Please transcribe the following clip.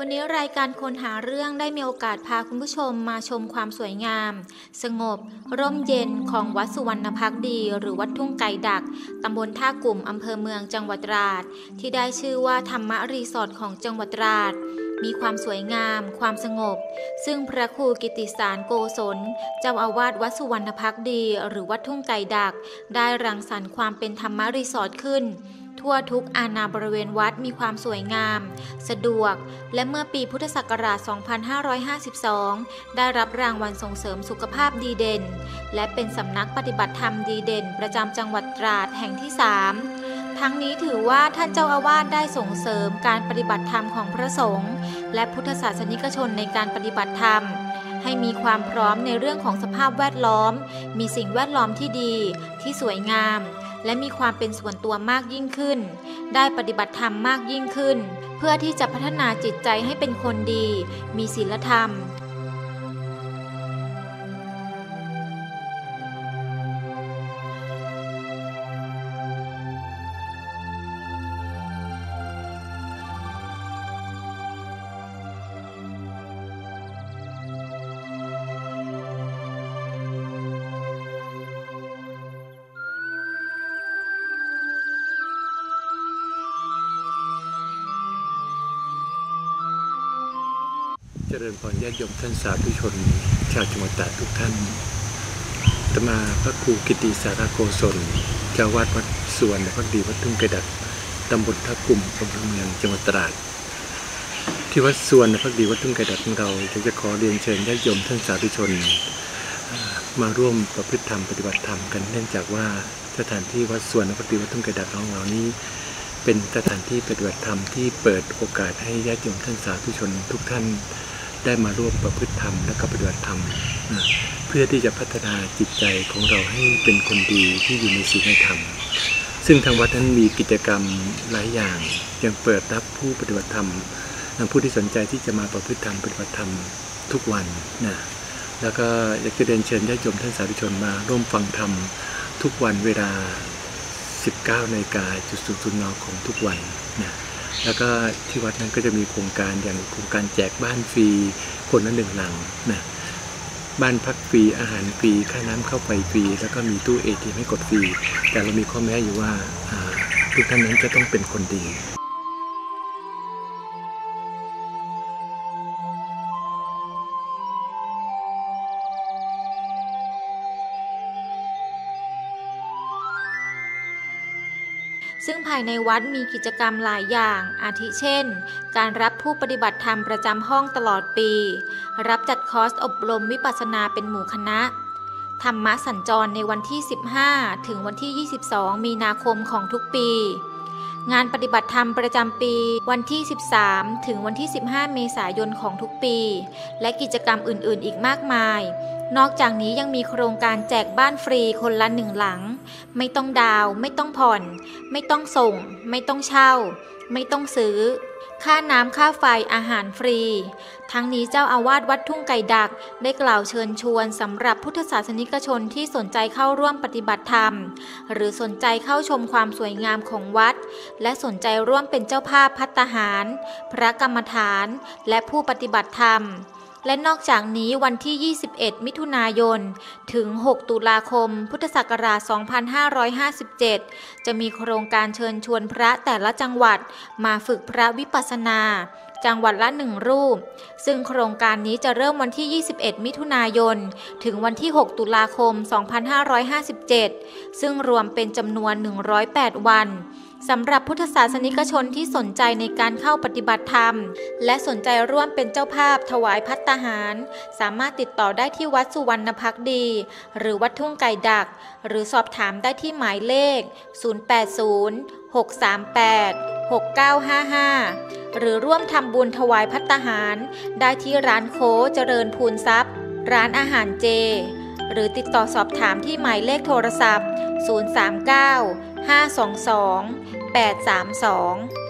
วันนี้รายการคนหาเรื่องได้มีโอกาสพาคุณผู้ชมมาชมความสวยงาม สงบ ร่มเย็นของวัดสุวรรณพักดี หรือวัดทุ่งไก่ดัก ตำบลท่ากลุ่มอำเภอเมืองจังหวัดตราด ที่ได้ชื่อว่าธรรมรีสอร์ทของจังหวัดตราด มีความสวยงาม ความสงบ ซึ่งพระครูกิติสารโกศล เจ้าอาวาสวัดสุวรรณพักดี หรือวัดทุ่งไก่ดัก ได้รังสรรค์ความเป็นธรรมรีสอร์ทขึ้น ทั่วทุกอาณาบริเวณวัดมีความสวยงาม สะดวก และเมื่อปีพุทธศักราช 2552 ได้รับรางวัลส่งเสริมสุขภาพดีเด่น และเป็นสำนักปฏิบัติธรรมดีเด่น ประจำจังหวัดตราดแห่งที่ 3 ทั้งนี้ถือว่าท่านเจ้าอาวาสได้ส่งเสริมการปฏิบัติธรรมของพระสงฆ์และพุทธศาสนิกชนในการปฏิบัติธรรมให้มีความพร้อมในเรื่องของสภาพแวดล้อม มีสิ่งแวดล้อมที่ดี ที่สวยงาม และมีความเป็นส่วนตัวมากยิ่งขึ้น ได้ปฏิบัติธรรมมากยิ่งขึ้น เพื่อที่จะพัฒนาจิตใจให้เป็นคนดี มีศีลธรรม เจริญพรญาติโยมท่านสาธุชน ชาวจังหวัดตราดทุกท่านตมาพระครูกิติสารโกศลเจ้าวาดวัดสวนพักดีวัดทุ่งกระดักตำบลท่ากลุ่มอำเภอเมืองจังหวัดตราด ที่วัดสวนพักดีวัดทุ่งกระดักของเราจะจะขอเรียนเชิญญาติโยมท่านสาธุชน มาร่วมประพฤติธรรมปฏิบัติธรรมกันเนื่องจากว่าสถานที่วัดสวนพักดีวัดทุ่งกระดักของเรานี้เป็นสถานที่ปฏิบัติธรรมที่เปิดโอกาสให้ญาติโยมท่านสาธุชนทุกท่าน ได้มาร่วมประพฤติธรรมและก็ปฏิบัติธรรมเพื่อที่จะพัฒนาจิตใจของเราให้เป็นคนดีที่อยู่ในศีลในธรรม ซึ่งทางวัดนั้นมีกิจกรรมหลายอย่างยังเปิดรับผู้ปฏิบัติธรรมผู้ที่สนใจที่จะมาประพฤติธรรมปฏิบัติธรรมทุกวันนะแล้วก็อยากจะเรียนเชิญญาติโยมท่านสาธุชนมาร่วมฟังธรรมทุกวันเวลา 19นาฬิกาจุดศูนย์ศูนย์นของทุกวันนะ แล้วก็ที่วัดนั้นก็จะมีโครงการอย่างโครงการแจกบ้านฟรีคนละหนึ่งหลังนะบ้านพักฟรีอาหารฟรีค่าน้ำเข้าไฟฟรี แล้วก็มีตู้เอทีให้กดฟรี แต่เรามีข้อแม้อยู่ว่าทุกท่านนั้นจะต้องเป็นคนดี ซึ่งภายในวัดมีกิจกรรมหลายอย่าง อาทิเช่น การรับผู้ปฏิบัติธรรมประจำห้องตลอดปี รับจัดคอร์สอบรมวิปัสสนาเป็นหมู่คณะ ธรรมะสัญจรในวันที่ 15 ถึงวันที่ 22 มีนาคมของทุกปี งานปฏิบัติธรรมประจำปี วันที่ 13 ถึงวันที่ 15 เมษายนของทุกปี และกิจกรรมอื่น ๆ อีกมากมาย นอกจากนี้ยังมีโครงการแจกบ้านฟรีคนละหนึ่งหลัง ไม่ต้องดาว ไม่ต้องผ่อน ไม่ต้องส่ง ไม่ต้องเช่า ไม่ต้องซื้อ ค่าน้ำค่าไฟอาหารฟรี ทั้งนี้เจ้าอาวาสวัดทุ่งไก่ดัก ได้กล่าวเชิญชวนสำหรับพุทธศาสนิกชนที่สนใจเข้าร่วมปฏิบัติธรรม หรือสนใจเข้าชมความสวยงามของวัด และสนใจร่วมเป็นเจ้าภาพพัตตาหาร พระกรรมฐาน และผู้ปฏิบัติธรรม และนอกจากนี้วันที่ 21 มิถุนายน ถึง 6 ตุลาคม พุทธศักราช 2557 จะมีโครงการเชิญชวนพระแต่ละจังหวัดมาฝึกพระวิปัสสนา จังหวัดละหนึ่งรูป ซึ่งโครงการนี้จะเริ่มวันที่ 21 มิถุนายน ถึงวันที่ 6 ตุลาคม 2557 ซึ่งรวมเป็นจำนวน 108 วัน สำหรับพุทธศาสนิกชนที่สนใจในการเข้าปฏิบัติธรรม และสนใจร่วมเป็นเจ้าภาพถวายพัตตาหาร สามารถติดต่อได้ที่วัดสุวรรณพักดี หรือวัดทุ่งไก่ดัก หรือสอบถามได้ที่หมายเลข 080 638 6955 หรือร่วมทำบุญถวายพัตตาหาร ได้ที่ร้านโคเจริญพูนทรัพย์ ร้านอาหารเจ หรือติดต่อสอบถามที่หมายเลขโทรศัพท์ 039 522 832